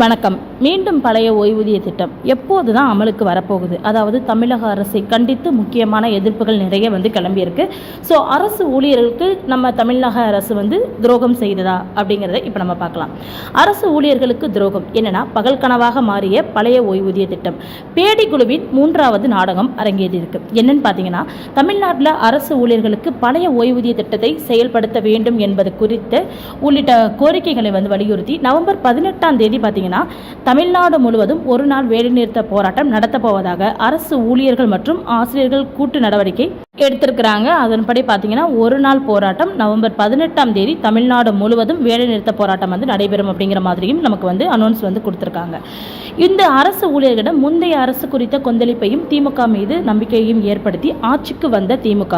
வணக்கம். மீண்டும் பழைய ஓய்வூதிய திட்டம் எப்போது தான் அமலுக்கு வரப்போகுது. அதாவது தமிழக அரசை கண்டித்து முக்கியமான எதிர்ப்புகள் நிறைய வந்து கிளம்பியிருக்கு. ஸோ அரசு ஊழியர்களுக்கு நம்ம தமிழக அரசு வந்து துரோகம் செய்ததா அப்படிங்கிறத இப்போ நம்ம பார்க்கலாம். அரசு ஊழியர்களுக்கு துரோகம் என்னென்னா பகல் கனவாக மாறிய பழைய ஓய்வூதிய திட்டம். பேடி குழுவின் மூன்றாவது நாடகம் அரங்கேறி இருக்கு என்னன்னு பார்த்தீங்கன்னா தமிழ்நாட்டில் அரசு ஊழியர்களுக்கு பழைய ஓய்வூதிய திட்டத்தை செயல்படுத்த வேண்டும் என்பது குறித்து உள்ளிட்ட கோரிக்கைகளை வந்து வலியுறுத்தி நவம்பர் பதினெட்டாம் தேதி பார்த்தீங்கன்னா தமிழ்நாடு முழுவதும் ஒரு நாள் வேலைநிறுத்த போராட்டம் நடத்தப்போவதாக அரசு ஊழியர்கள் மற்றும் ஆசிரியர்கள் கூட்டு நடவடிக்கை எடுத்திருக்கிறாங்க. அதன்படி பார்த்தீங்கன்னா ஒரு நாள் போராட்டம் நவம்பர் பதினெட்டாம் தேதி தமிழ்நாடு முழுவதும் வேலைநிறுத்த போராட்டம் வந்து நடைபெறும் அப்படிங்கிற மாதிரியும் நமக்கு வந்து அனௌன்ஸ் வந்து கொடுத்துருக்காங்க. இந்த அரசு ஊழியர்களிடம் முந்தைய அரசு குறித்த கொந்தளிப்பையும் திமுக மீது நம்பிக்கையையும் ஏற்படுத்தி ஆட்சிக்கு வந்த திமுக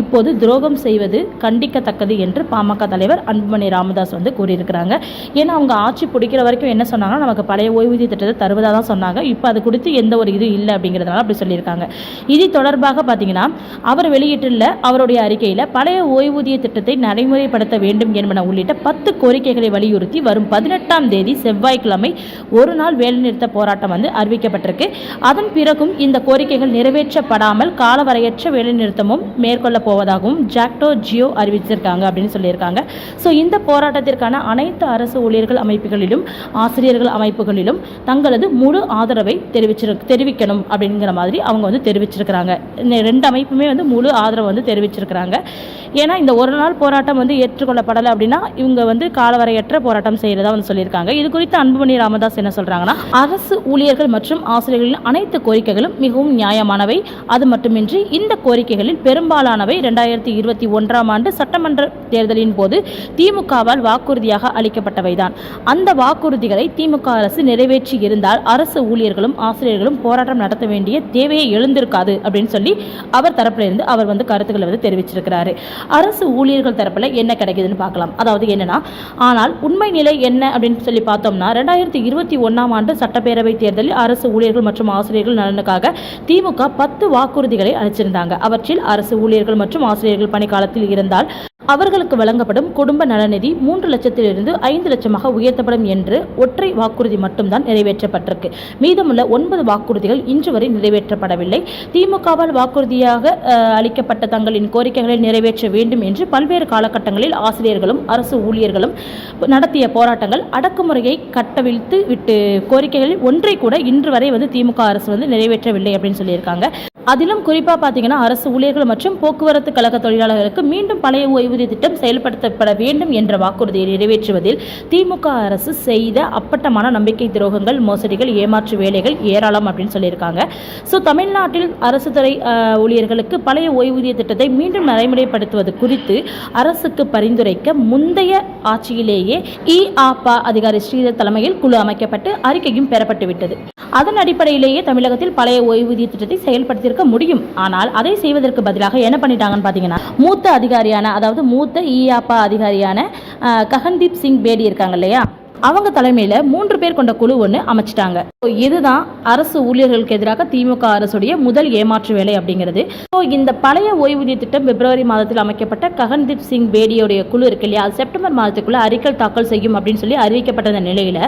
இப்போது துரோகம் செய்வது கண்டிக்கத்தக்கது என்று பாமக தலைவர் அன்புமணி ராமதாஸ் வந்து கூறியிருக்கிறாங்க. ஏன்னா அவங்க ஆட்சி பிடிக்கிற வரைக்கும் என்ன சொன்னாங்கன்னா நமக்கு பழைய ஓய்வூதிய திட்டத்தை தருவதாக தான் சொன்னாங்க. இப்போ அது குறித்து எந்த ஒரு இது இல்லை அப்படிங்கிறதுனால அப்படி சொல்லியிருக்காங்க. இது தொடர்பாக பார்த்தீங்கன்னா அவர் வெளியிட்டுள்ள அவருடைய அறிக்கையில் பழைய ஓய்வூதிய திட்டத்தை நடைமுறைப்படுத்த வேண்டும் என்பன உள்ளிட்ட பத்து கோரிக்கைகளை வலியுறுத்தி வரும் பதினெட்டாம் தேதி செவ்வாய்க்கிழமை ஒரு நாள் வேலைநிறுத்த போராட்டம் வந்து அறிவிக்கப்பட்டிருக்கு. அதன் பிறகும் இந்த கோரிக்கைகள் நிறைவேற்றப்படாமல் காலவரையற்ற வேலைநிறுத்தமும் மேற்கொள்ள போவதாகவும் ஜாக்டோ ஜியோ அறிவிச்சிருக்காங்க அப்படின்னு சொல்லியிருக்காங்க. ஸோ இந்த போராட்டத்திற்கான அனைத்து அரசு ஊழியர்கள் அமைப்புகளிலும் ஆசிரியர்கள் அமைப்புகளிலும் தங்களது முழு ஆதரவை தெரிவிச்சிரு தெரிவிக்கணும் அப்படிங்கிற மாதிரி அவங்க வந்து தெரிவிச்சிருக்கிறாங்க. இந்த ரெண்டு அமைப்புமே வந்து முழு ஆதரவு வந்து தெரிவிச்சிருக்கிறாங்க. ஏன்னா இந்த ஒரு நாள் போராட்டம் வந்து ஏற்றுக்கொள்ளப்படலை அப்படின்னா இவங்க வந்து காலவரையற்ற போராட்டம் செய்கிறதா வந்து சொல்லியிருக்காங்க. இது குறித்து அன்புமணி ராமதாஸ் என்ன சொல்கிறாங்கன்னா அரசு ஊழியர்கள் மற்றும் ஆசிரியர்களின் அனைத்து கோரிக்கைகளும் மிகவும் நியாயமானவை. அது மட்டுமின்றி இந்த கோரிக்கைகளில் பெரும்பாலானவை ரெண்டாயிரத்தி இருபத்தி ஒன்றாம் ஆண்டு சட்டமன்ற தேர்தலின் போது திமுகவால் வாக்குறுதியாக அளிக்கப்பட்டவைதான். அந்த வாக்குறுதிகளை திமுக அரசு நிறைவேற்றி இருந்தால் அரசு ஊழியர்களும் ஆசிரியர்களும் போராட்டம் நடத்த வேண்டிய தேவையை எழுந்திருக்காது. அப்படின்னு சொல்லி அவர் தரப்பிலிருந்து இருந்து அவர் வந்து கருத்துக்களை வந்து தெரிவிச்சிருக்கிறாரு. அரசு ஊழியர்கள் தரப்பில் என்ன கிடைக்குதுன்னு பார்க்கலாம். அதாவது என்னன்னா ஆனால் உண்மை நிலை என்ன அப்படின்னு சொல்லி பார்த்தோம்னா ரெண்டாயிரத்தி இருபத்தி ஒன்றாம் ஆண்டு சட்டப்பேரவை தேர்தலில் அரசு ஊழியர்கள் மற்றும் ஆசிரியர்கள் நலனுக்காக திமுக பத்து வாக்குறுதிகளை அளிச்சிருந்தாங்க. அவற்றில் அரசு ஊழியர்கள் மற்றும் ஆசிரியர்கள் பணிக்காலத்தில் இருந்தால் அவர்களுக்கு வழங்கப்படும் குடும்ப நலநிதி மூன்று லட்சத்திலிருந்து ஐந்து லட்சமாக உயர்த்தப்படும் என்று ஒற்றை வாக்குறுதி மட்டும்தான் நிறைவேற்றப்பட்டிருக்கு. மீதமுள்ள ஒன்பது வாக்குறுதிகள் இன்று வரை நிறைவேற்றப்படவில்லை. திமுகவால் வாக்குறுதியாக அளிக்கப்பட்ட தங்களின் கோரிக்கைகளை நிறைவேற்ற வேண்டும் என்று பல்வேறு காலகட்டங்களில் ஆசிரியர்களும் அரசு ஊழியர்களும் நடத்திய போராட்டங்கள் அடக்குமுறையை கட்டவிழ்த்து விட்டு கோரிக்கைகளில் ஒன்றை கூட இன்று வரை வந்து திமுக அரசு வந்து நிறைவேற்றவில்லை அப்படின்னு சொல்லியிருக்காங்க. அதிலும் குறிப்பாக பார்த்தீங்கன்னா அரசு ஊழியர்கள் மற்றும் போக்குவரத்து கழக தொழிலாளர்களுக்கு மீண்டும் பழைய ஓய்வூதிய திட்டம் செயல்படுத்தப்பட வேண்டும் என்ற வாக்குறுதியை நிறைவேற்றுவதில் திமுக அரசு செய்த அப்பட்டமான நம்பிக்கை துரோகங்கள் மோசடிகள் ஏமாற்று வேலைகள் ஏராளம் அப்படின்னு சொல்லியிருக்காங்க. ஸோ தமிழ்நாட்டில் அரசு துறை ஊழியர்களுக்கு பழைய ஓய்வூதிய திட்டத்தை மீண்டும் நடைமுறைப்படுத்துவது குறித்து அரசுக்கு பரிந்துரைக்க முந்தைய ஆட்சியிலேயே இஆபா அதிகாரி ஸ்ரீதர் தலைமையில் குழு அமைக்கப்பட்டு அறிக்கையும் பெறப்பட்டுவிட்டது. அதன் அடிப்படையிலேயே தமிழகத்தில் பழைய ஓய்வூதிய திட்டத்தை செயல்படுத்தியிருக்க முடியும். ஆனால் அதை செய்வதற்கு பதிலாக என்ன பண்ணிட்டாங்கன்னு பார்த்தீங்கன்னா மூத்த அதிகாரியான அதாவது மூத்த இஆபா அதிகாரியான ககன்தீப் சிங் பேடி இருக்காங்க இல்லையா? அவங்க தலைமையில் மூன்று பேர் கொண்ட குழு ஒன்று அமைச்சிட்டாங்க. ஸோ இதுதான் அரசு ஊழியர்களுக்கு எதிராக திமுக அரசுடைய முதல் ஏமாற்று வேலை அப்படிங்கிறது. ஸோ இந்த பழைய ஓய்வூதிய திட்டம் பிப்ரவரி மாதத்தில் அமைக்கப்பட்ட ககன்தீப் சிங் பேடியோடைய குழு இருக்கு இல்லையா? அது செப்டம்பர் மாதத்துக்குள்ள அறிக்கை தாக்கல் செய்யும் அப்படின்னு சொல்லி அறிவிக்கப்பட்ட நிலையில்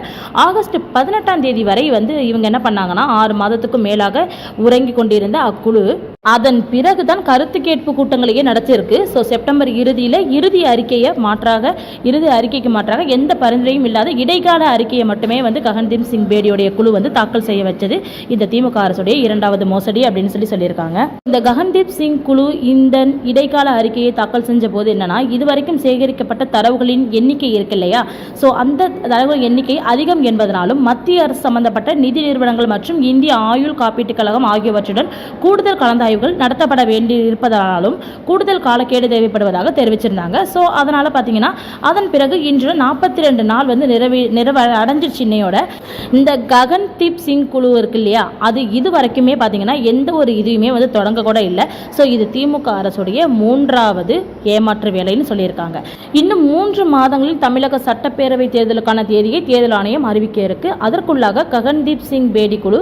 ஆகஸ்ட் பதினெட்டாம் தேதி வரை வந்து இவங்க என்ன பண்ணாங்கன்னா ஆறு மாதத்துக்கும் மேலாக உறங்கி கொண்டிருந்த அக்குழு அதன் பிறகுதான் கருத்து கேட்பு கூட்டங்களையே நடத்தியிருக்கு. ஸோ செப்டம்பர் இறுதியில் இறுதி அறிக்கையை மாற்றாக இறுதி அறிக்கைக்கு மாற்றாக எந்த பரிந்துரையும் இல்லாத இடைக்கால அறிக்கையை மட்டுமே வந்து ககன்தீப் சிங் பேடியோடைய குழு வந்து தாக்கல் செய்ய வச்சது. இந்த திமுக அரசுடைய இரண்டாவது மோசடி அப்படின்னு சொல்லி சொல்லியிருக்காங்க. இந்த ககன்தீப் சிங் குழு இந்த இடைக்கால அறிக்கையை தாக்கல் செஞ்ச போது என்னன்னா இதுவரைக்கும் சேகரிக்கப்பட்ட தரவுகளின் எண்ணிக்கை இருக்கு இல்லையா ஸோ அந்த தரவு எண்ணிக்கை அதிகம் என்பதனாலும் மத்திய அரசு சம்பந்தப்பட்ட நிதி நிறுவனங்கள் மற்றும் இந்திய ஆயுள் காப்பீட்டுக் கழகம் ஆகியவற்றுடன் கூடுதல் கலந்தாய்வுகள் நடத்தப்பட வேண்டி இருப்பதாலும் கூடுதல் காலக்கேடு தேவைப்படுவதாக தெரிவிச்சிருந்தாங்க. ஸோ அதனால் பார்த்தீங்கன்னா அதன் பிறகு இன்று நாற்பத்தி ரெண்டு நாள் வந்து நிறைவு நிறைவ அடைஞ்சிருச்சு இன்னையோட. இந்த ககன்தீப் சிங் குழு இருக்கு இல்லையா? அது இது வரைக்குமே பார்த்தீங்கன்னா எந்த ஒரு இதுவுமே வந்து தொடங்க கூட இல்லை. ஸோ இது திமுக அரசுடைய மூன்றாவது ஏமாற்று வேலைன்னு சொல்லியிருக்காங்க. இன்னும் மூன்று மாதங்களில் தமிழக சட்டப்பேரவை தேர்தலுக்கான தேதியை தேர்தல் ஆணையம் அறிவிக்க இருக்கு. அதற்குள்ளாக ககன்தீப் சிங் பேடி குழு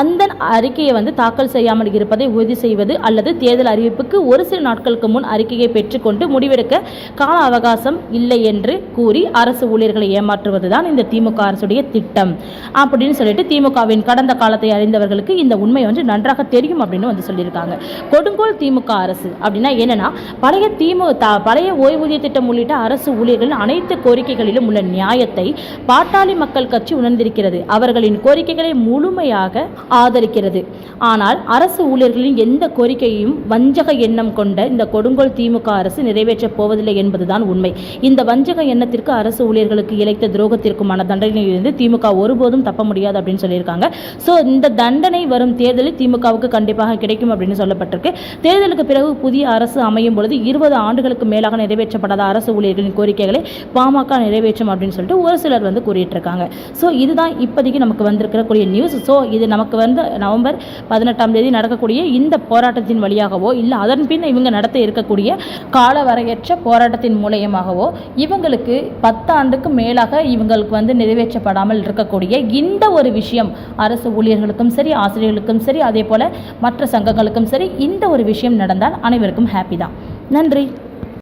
அந்த அறிக்கையை வந்து தாக்கல் செய்யாமல் இருப்பதை உறுதி செய்வது அல்லது தேர்தல் அறிவிப்புக்கு ஒரு சில நாட்களுக்கு முன் அறிக்கையை பெற்றுக்கொண்டு முடிவெடுக்க கால அவகாசம் இல்லை என்று கூறி அரசு ஊழியர்களை ஏமாற்றுவது போவது தான் இந்த திமுக அரசுடைய திட்டம். அப்படின்னு சொல்லிட்டு திமுகவின் கடந்த காலத்தை அறிந்தவர்களுக்கு இந்த உண்மை வந்து நன்றாக தெரியும் அப்படின்னு வந்து சொல்லியிருக்காங்க. கொடுங்கோல் திமுக அரசு அப்படின்னா என்னன்னா பழைய திமுக பழைய ஓய்வூதிய திட்டம் உள்ளிட்ட அரசு ஊழியர்களின் அனைத்து கோரிக்கைகளிலும் உள்ள நியாயத்தை பாட்டாளி மக்கள் கட்சி உணர்ந்திருக்கிறது. அவர்களின் கோரிக்கைகளை முழுமையாக ஆதரிக்கிறது. ஆனால் அரசு ஊழியர்களின் எந்த கோரிக்கையையும் வஞ்சக எண்ணம் கொண்ட இந்த கொடுங்கோல் திமுக அரசு நிறைவேற்றப் போவதில்லை என்பதுதான் உண்மை. இந்த வஞ்சக எண்ணத்திற்கு அரசு ஊழியர்களுக்கு இழைத்த சமூகத்திற்குமான தண்டனையிலிருந்து திமுக ஒருபோதும் தப்ப முடியாது அப்படின்னு சொல்லியிருக்காங்க. ஸோ இந்த தண்டனை வரும் தேர்தலில் திமுகவுக்கு கண்டிப்பாக கிடைக்கும் அப்படின்னு சொல்லப்பட்டிருக்கு. தேர்தலுக்கு பிறகு புதிய அரசு அமையும் பொழுது இருபது ஆண்டுகளுக்கு மேலாக நிறைவேற்றப்படாத அரசு ஊழியர்களின் கோரிக்கைகளை பாமக நிறைவேற்றும் அப்படின்னு சொல்லிட்டு ஒரு சிலர் வந்து கூறிட்டு இருக்காங்க ஸோ இதுதான் இப்போதைக்கு நமக்கு வந்திருக்கக்கூடிய நியூஸ் ஸோ இது நமக்கு வந்து நவம்பர் பதினெட்டாம் தேதி நடக்கக்கூடிய இந்த போராட்டத்தின் வழியாகவோ இல்லை அதன் பின் இவங்க நடத்த இருக்கக்கூடிய காலவரையற்ற போராட்டத்தின் மூலயமாகவோ இவங்களுக்கு பத்தாண்டுக்கு மேலாக இவங்களுக்கு வந்து நிறைவேற்றப்படாமல் இருக்கக்கூடிய இந்த ஒரு விஷயம் அரசு ஊழியர்களுக்கும் சரி ஆசிரியர்களுக்கும் சரி அதே போல் மற்ற சங்கங்களுக்கும் சரி இந்த ஒரு விஷயம் நடந்தால் அனைவருக்கும் ஹாப்பி தான். நன்றி.